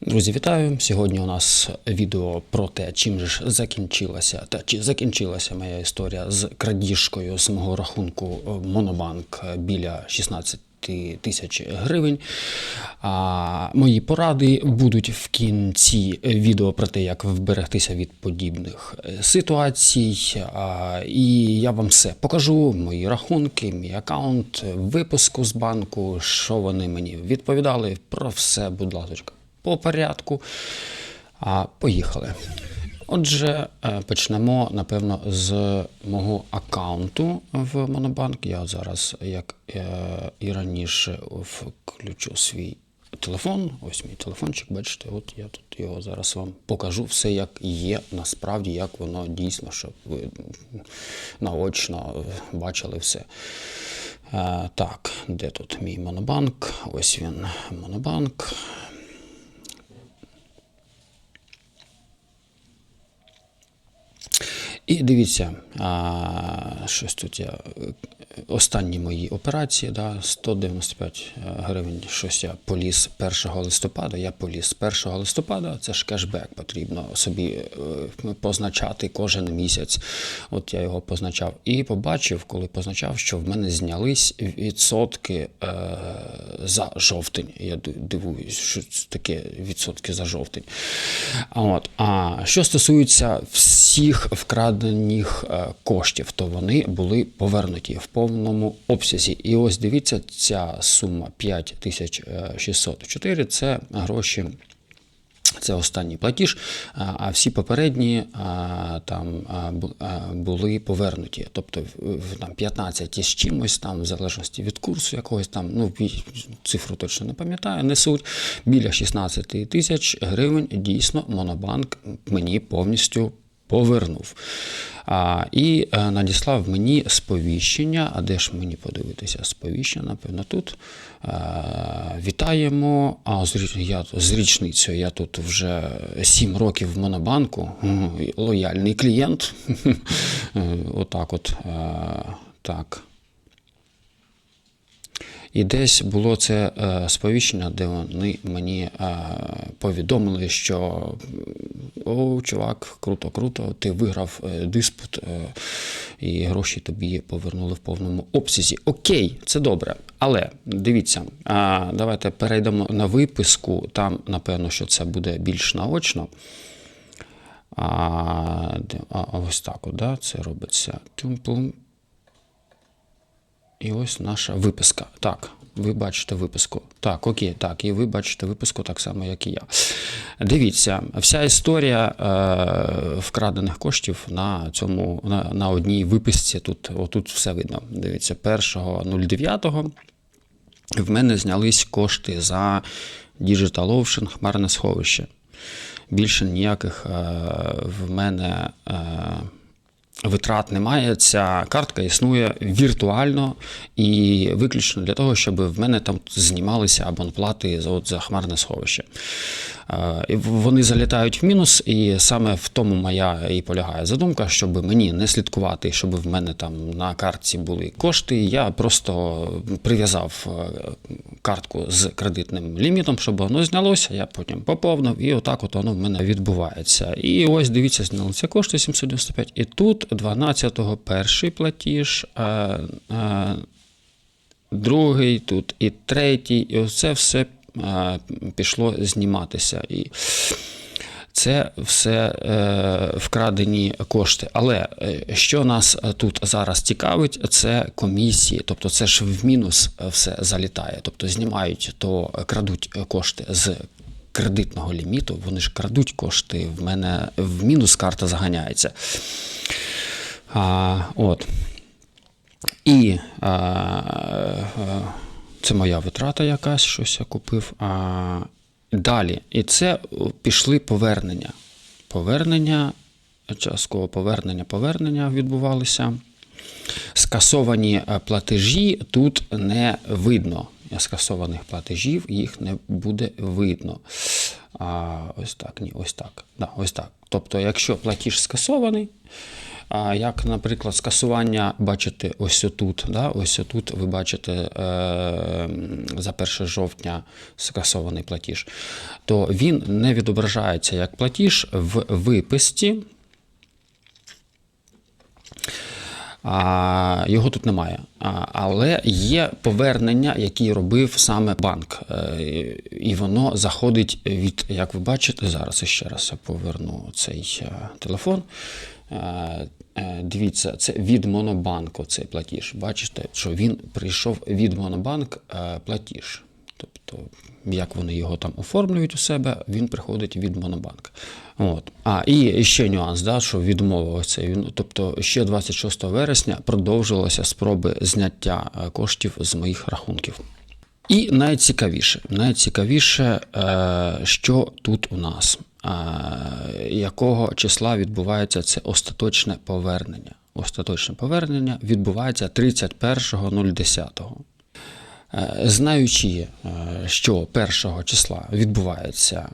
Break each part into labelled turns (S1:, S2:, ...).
S1: Друзі, вітаю! Сьогодні у нас відео про те, чим же закінчилася та чи закінчилася моя історія з крадіжкою з мого рахунку е, Монобанк біля 16 тисяч гривень. А, мої поради будуть в кінці відео про те, як вберегтися від подібних е, ситуацій. А, і я вам все покажу: мої рахунки, мій аккаунт, випуску з банку, що вони мені відповідали. Про все, будь ласка, по порядку. А, поїхали. Отже, е, почнемо, напевно, з мого аккаунту в Монобанк. Я зараз, як е, і раніше, включу свій телефон. Ось мій телефончик, бачите, от я тут його зараз вам покажу. Все як є, насправді, як воно дійсно, щоб ви наочно бачили все. Е, Так, де тут мій монобанк? Ось він, монобанк. І дивіться, щось тут я. Останні мої операції, да, 195 гривень, щось я поліз 1 листопада. Я поліз 1 листопада, це ж кешбек потрібно собі е, позначати кожен місяць. От я його позначав. І побачив, коли позначав, що в мене знялись відсотки е, за жовтень. Я дивуюсь, що це таке відсотки за жовтень. От. а що стосується всіх вкрадених е, коштів, то вони були повернуті в повному обсязі. І ось дивіться, ця сума 5604 – це гроші. Це останній платіж, а всі попередні там були повернуті. Тобто там 15 із чимось, там, в залежності від курсу якогось там, ну цифру точно не пам'ятаю, несуть біля 16 тисяч гривень. Дійсно, Монобанк мені повністю повернув. А, І а, надіслав мені сповіщення. А де ж мені подивитися сповіщення? Напевно, тут а, вітаємо. А з, я, з річницею я тут вже 7 років в Монобанку. Лояльний клієнт. Отак от. А, так. І десь було це е, сповіщення, де вони мені е, повідомили, що о, чувак, круто, круто, ти виграв е, диспут, і гроші тобі повернули в повному обсязі. Окей, це добре. Але дивіться, давайте перейдемо на виписку. Там, напевно, що це буде більш наочно. А, ось так, да, це робиться. Тум-пум. І ось наша виписка. Так, ви бачите виписку. Так, окей, так, і ви бачите виписку так само, як і я. Дивіться, вся історія е, вкрадених коштів на цьому, на, на одній виписці. Тут отут все видно. Дивіться, 1.09 в мене знялись кошти за Digital Ocean, хмарне сховище. Більше ніяких е, в мене. Е, Витрат немає, ця картка існує віртуально і виключно для того, щоб в мене там знімалися абонплати за, от, за хмарне сховище. Е, вони залітають в мінус, і саме в тому моя і полягає задумка, щоб мені не слідкувати, щоб в мене там на картці були кошти. Я просто прив'язав е, картку з кредитним лімітом, щоб воно знялося. Я потім поповнив, і отак от воно в мене відбувається. І ось дивіться, знялися кошти 795. І тут 12-го перший платіж. А, а, Другий тут і третій, і оце все пішло зніматися. І це все е, вкрадені кошти. Але е, що нас тут зараз цікавить, це комісії. Тобто, це ж в мінус все залітає. Тобто знімають, то крадуть кошти з кредитного ліміту. Вони ж крадуть кошти. В мене в мінус карта заганяється. А, От. І а, це моя витрата якась, щось я купив. А, Далі. І це пішли повернення. Повернення, частково повернення, повернення відбувалися. Скасовані платежі тут не видно. Скасованих платежів їх не буде видно. А, Ось так, ні, ось так. Да, ось так. Тобто, якщо платіж скасований, як, наприклад, скасування, бачите, ось отут, да, ось отут ви бачите е, за 1 жовтня скасований платіж, то він не відображається як платіж в виписці. А, його тут немає. А, але є повернення, які робив саме банк. Е, і воно заходить від, як ви бачите, зараз ще раз я поверну цей е, телефон. Е, е, Дивіться, це від Монобанку цей платіж. Бачите, що він прийшов від Монобанк е, платіж. Тобто, як вони його там оформлюють у себе, він приходить від Монобанк. От. А, і ще нюанс, да, що відмова ось. Він- Тобто ще 26 вересня продовжилися спроби зняття коштів з моїх рахунків. І найцікавіше, найцікавіше, е, що тут у нас, е, якого числа відбувається це остаточне повернення. Остаточне повернення відбувається 31.010. Е, Знаючи, що 1 числа відбувається.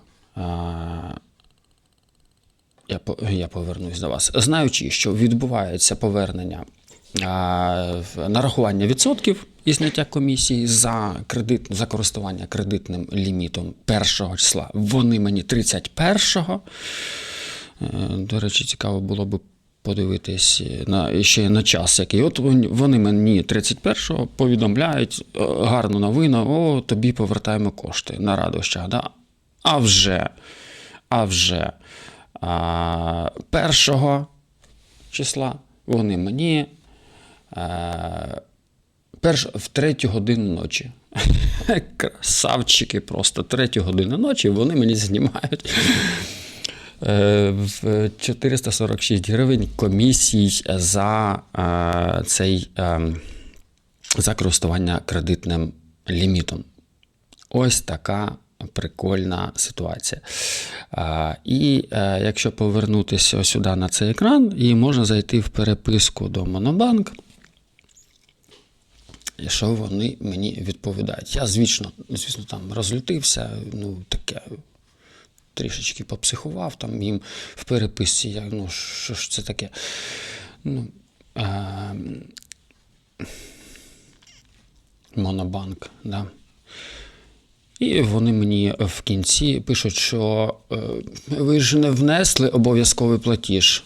S1: Я, повернусь до вас. Знаючи, що відбувається повернення нарахування відсотків і зняття комісії за кредит, за користування кредитним лімітом 1 числа, вони мені 31-го. Е, До речі, цікаво було б подивитись на ще на час, який. От вони- мені 31-го повідомляють е, гарну новину: о, тобі повертаємо кошти на радощах. Да? А вже, а вже а, першого числа вони мені перш, в третю годину ночі. Красавчики просто третю годину ночі вони мені знімають. е, в 446 гривень комісій за е, цей е, за користування кредитним лімітом. Ось така прикольна ситуація. І е, якщо повернутися сюди на цей екран, і можна зайти в переписку до Монобанк. Що вони мені відповідають? Я, звісно, звісно, там розлютився, ну таке трішечки попсихував там їм в переписці. Я, ну, що ж це таке? Ну, е, Монобанк, да. І вони мені в кінці пишуть, що е, ви ж не внесли обов'язковий платіж.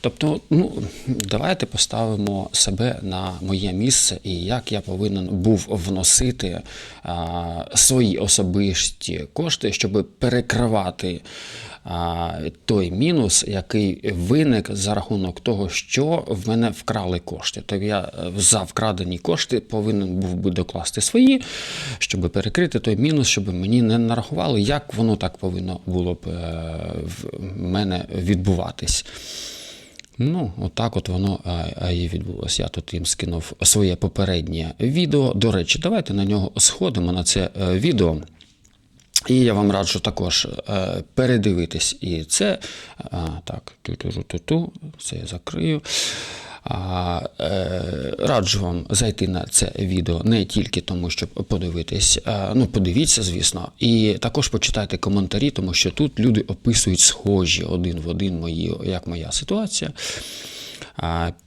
S1: Тобто, ну, давайте поставимо себе на моє місце і як я повинен був вносити а, свої особисті кошти, щоб перекривати а, той мінус, який виник за рахунок того, що в мене вкрали кошти. Тобто я е, за вкрадені кошти повинен був би докласти свої, щоб перекрити той мінус, щоб мені не нарахували, як воно так повинно було б е, в мене відбуватись. Ну, отак от воно і відбулося. Я тут їм скинув своє попереднє відео. До речі, давайте на нього сходимо на це е, відео. І я вам раджу також е, передивитись і це. Так, ту-ту-ту-ту, це я закрию. Е, раджу вам зайти на це відео не тільки тому, щоб подивитись. ну, подивіться, звісно, і також почитайте коментарі, тому що тут люди описують схожі один в один мої, як моя ситуація.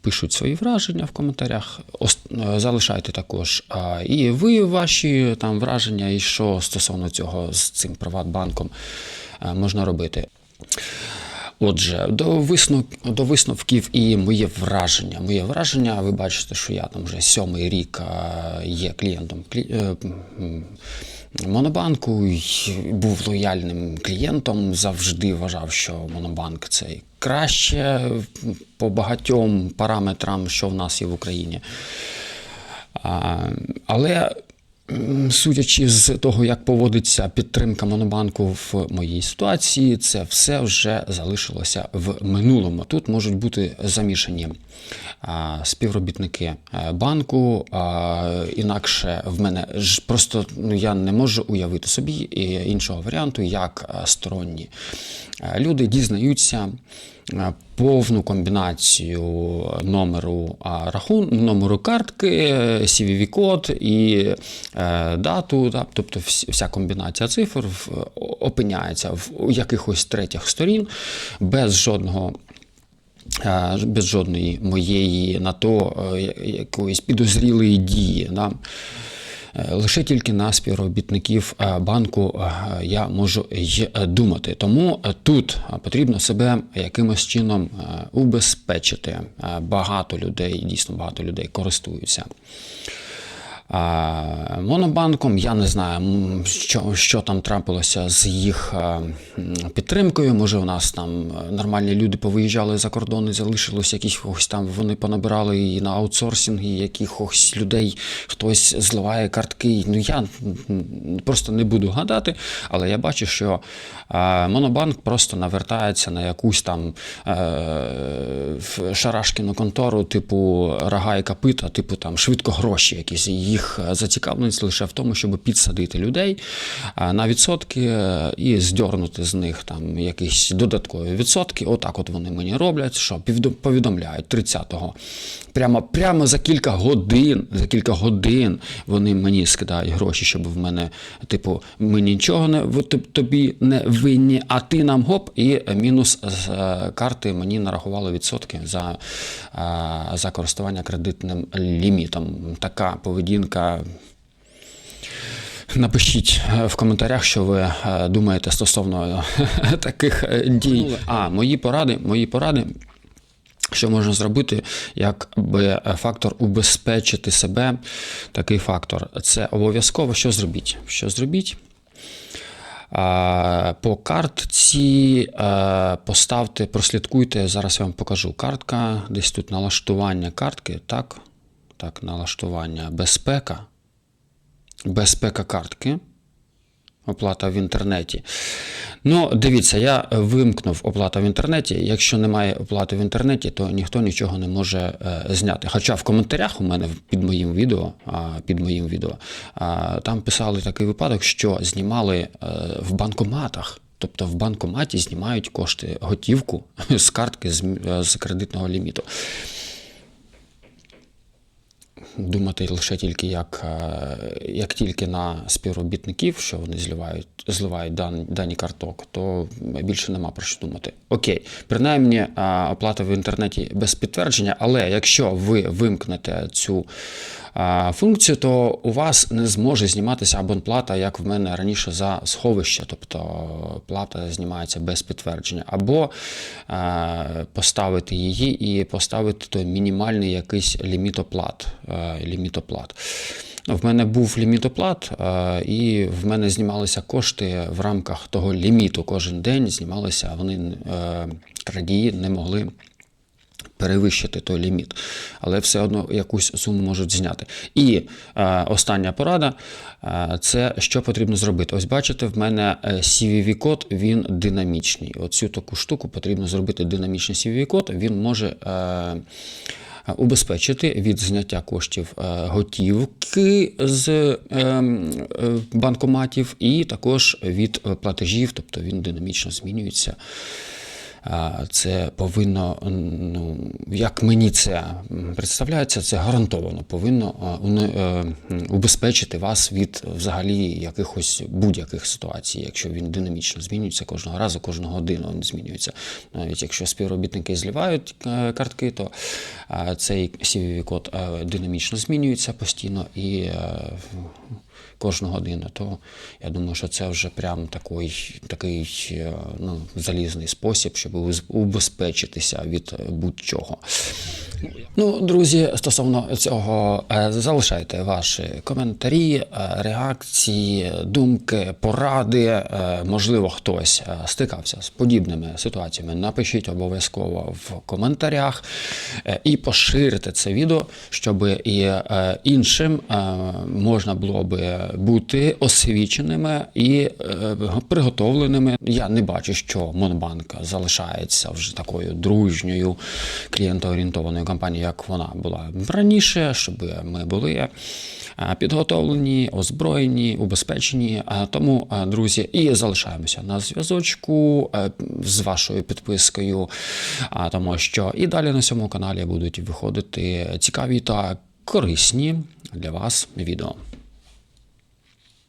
S1: Пишуть свої враження в коментарях. Е, Залишайте також і ви ваші там враження, і що стосовно цього з цим Приватбанком е, можна робити. Отже, до, висновк, до висновків і моє враження. Моє враження, ви бачите, що я там вже сьомий рік е, є клієнтом клі- е, Монобанку, був лояльним клієнтом, завжди вважав, що Монобанк це краще по багатьом параметрам, що в нас є в Україні. Але судячи з того, як поводиться підтримка Монобанку в моїй ситуації, це все вже залишилося в минулому. Тут можуть бути замішані співробітники е, банку, інакше в мене ж просто ну, я не можу уявити собі е, іншого варіанту, як е, сторонні люди дізнаються повну комбінацію номеру рахун, номеру картки, CVV-код і е, дату, да, тобто вся комбінація цифр опиняється в якихось третіх сторін без жодного е, без жодної моєї на то е, якоїсь підозрілої дії. Да? Е, Лише тільки на співробітників е, банку е, я можу й думати. Тому тут потрібно себе якимось чином убезпечити. Багато людей, дійсно багато людей користуються. Монобанком я не знаю, що, що там трапилося з їх підтримкою. Може, у нас там е, нормальні люди повиїжджали за кордон і залишилось якихось там. Вони понабирали і на аутсорсинги якихось людей, хтось зливає картки. Ну я просто не буду гадати, але я бачу, що Монобанк просто навертається на якусь там е, шарашкіну контору, типу рога і копита, типу там швидко гроші якісь. І Їх е, зацікавленість лише в тому, щоб підсадити людей на відсотки е, і здьорнути з них там якісь додаткові відсотки. Отак от вони мені роблять, що повідомляють 30-го. Прямо, прямо за кілька годин, за кілька годин вони мені скидають гроші, щоб в мене, типу, ми нічого не тобі не винні, а ти нам гоп, і мінус з е, карти мені нарахували відсотки за, за користування кредитним лімітом. Така поведінка. Напишіть е, в коментарях, що ви е, думаєте стосовно е, таких дій. А мої поради, мої поради. Що можна зробити, якби фактор убезпечити себе, такий фактор. Це обов'язково що зробіть? Що зробіть? По картці поставте, прослідкуйте. Зараз я вам покажу. Картка, десь тут налаштування картки. Так, так, налаштування безпека. Безпека картки. Оплата в інтернеті. Ну, дивіться, я вимкнув оплата в інтернеті. Якщо немає оплати в інтернеті, то ніхто нічого не може е, зняти. Хоча в коментарях у мене під моїм відео, під моїм відео, там писали такий випадок, що знімали е, в банкоматах. Тобто в банкоматі знімають кошти готівку з картки з, е, з кредитного ліміту думати лише тільки як, е, як тільки на співробітників, що вони зливають, зливають дан, дані карток, то більше нема про що думати. Окей, принаймні е, оплата в інтернеті без підтвердження, але якщо ви вимкнете цю функцію, то у вас не зможе зніматися абонплата, як в мене раніше за сховище, тобто плата знімається без підтвердження, або е, поставити її і поставити той мінімальний якийсь ліміт оплат. е, Ліміт оплат. Ну, В мене був ліміт оплат, е, і в мене знімалися кошти в рамках того ліміту. Кожен день знімалися, вони е, крадії не могли перевищити той ліміт, але все одно якусь суму можуть зняти. І е, остання порада е, це що потрібно зробити. Ось бачите, в мене е, CVV-код він динамічний. Оцю таку штуку потрібно зробити динамічний CVV-код. Він може. Е, Убезпечити від зняття коштів е, готівки з е, банкоматів, і також від платежів, тобто він динамічно змінюється. Це повинно, ну як мені це представляється, це гарантовано повинно е, убезпечити вас від взагалі якихось будь-яких ситуацій, якщо він динамічно змінюється кожного разу, кожну годину він змінюється. Навіть якщо співробітники зливають е, картки, то цей CVV-код е, динамічно змінюється постійно і кожну годину, то я думаю, що це вже прям такий, такий е, ну, залізний спосіб, щоб убезпечитися від е, будь-чого. Ну, друзі, стосовно цього, е, залишайте ваші коментарі, е, реакції, думки, поради. Е, Можливо, хтось стикався з подібними ситуаціями. Напишіть обов'язково в коментарях і поширте це відео, щоб і іншим можна було би бути освіченими і приготовленими. Я не бачу, що Монобанк залишається вже такою дружньою клієнтоорієнтованою компанією, як вона була раніше, щоб ми були е, підготовлені, озброєні, убезпечені. Е, Тому, е, друзі, і залишаємося на зв'язочку з вашою підпискою, тому що і далі на цьому каналі будуть виходити цікаві та корисні для вас відео.